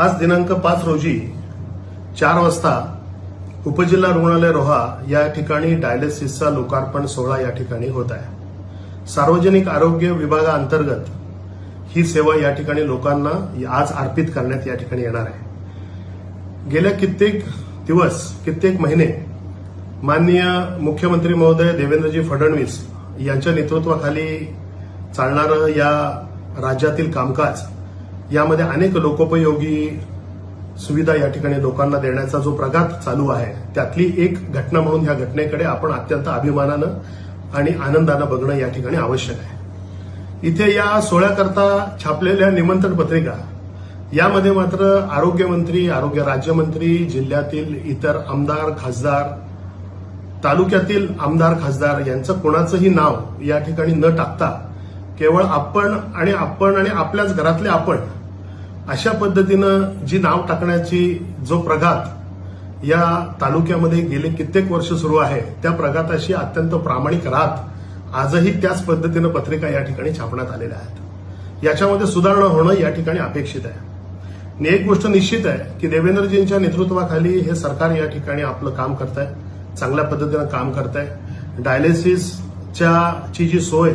आज दिनांक पाच रोजी चार वाजता उपजिल्हा रुग्णालय रोहा या ठिकाणी डायलिसिसचा लोकार्पण सोहळा या ठिकाणी होत आहे. सार्वजनिक आरोग्य विभागाअंतर्गत ही सेवा या ठिकाणी लोकांना आज अर्पित करण्यात या ठिकाणी येणार आहे. गेल्या कित्येक दिवस कित्येक महिने माननीय मुख्यमंत्री महोदय देवेंद्रजी फडणवीस यांच्या नेतृत्वाखाली चालणारं या राज्यातील कामकाज यामध्ये अनेक लोकोपयोगी सुविधा या ठिकाणी लोकांना देण्याचा जो प्रघात चालू आहे त्यातली एक घटना म्हणून ह्या घटनेकडे आपण अत्यंत अभिमानानं आणि आनंदानं बघणं या ठिकाणी आवश्यक आहे. इथे या सोहळ्याकरता छापलेल्या निमंत्रण पत्रिका यामध्ये मात्र आरोग्यमंत्री आरोग्य राज्यमंत्री जिल्ह्यातील इतर आमदार खासदार तालुक्यातील आमदार खासदार यांचं कोणाचंही नाव या ठिकाणी न टाकता केवळ आपण आणि आपण आणि आपल्याच घरातले आपण अशा पद्धतीनं जी नाव टाकण्याची जो प्रघात या तालुक्यामध्ये गेले कित्येक वर्ष सुरू आहे त्या प्रघाताशी अत्यंत प्रामाणिक राहत आजही त्याच पद्धतीनं पत्रिका या ठिकाणी छापण्यात आलेल्या आहेत. याच्यामध्ये सुधारणा होणं या ठिकाणी अपेक्षित आहे. आणि एक गोष्ट निश्चित आहे की देवेंद्रजींच्या नेतृत्वाखाली हे सरकार या ठिकाणी आपलं काम करत आहे चांगल्या पद्धतीनं काम करत आहे डायलिसिसच्या ची जी सोय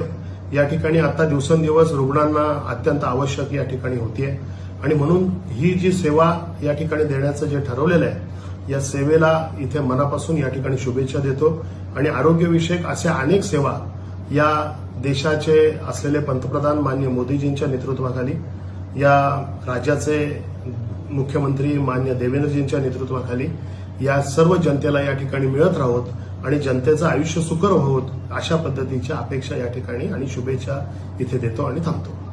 या ठिकाणी आता दिवसेंदिवस रुग्णांना अत्यंत आवश्यक या ठिकाणी होतीये. आणि म्हणून ही जी सेवा या ठिकाणी देण्याचं जे ठरवलेलं आहे या सेवेला इथे मनापासून या ठिकाणी शुभेच्छा देतो. आणि आरोग्यविषयक अशा अनेक सेवा या देशाचे असलेले पंतप्रधान मान्य मोदीजींच्या नेतृत्वाखाली या राज्याचे मुख्यमंत्री मान्य देवेंद्रजींच्या नेतृत्वाखाली या सर्व जनतेला या ठिकाणी मिळत राहोत आणि जनतेचं आयुष्य सुकर होत अशा पद्धतीच्या अपेक्षा या ठिकाणी आणि शुभेच्छा इथे देतो आणि थांबतो.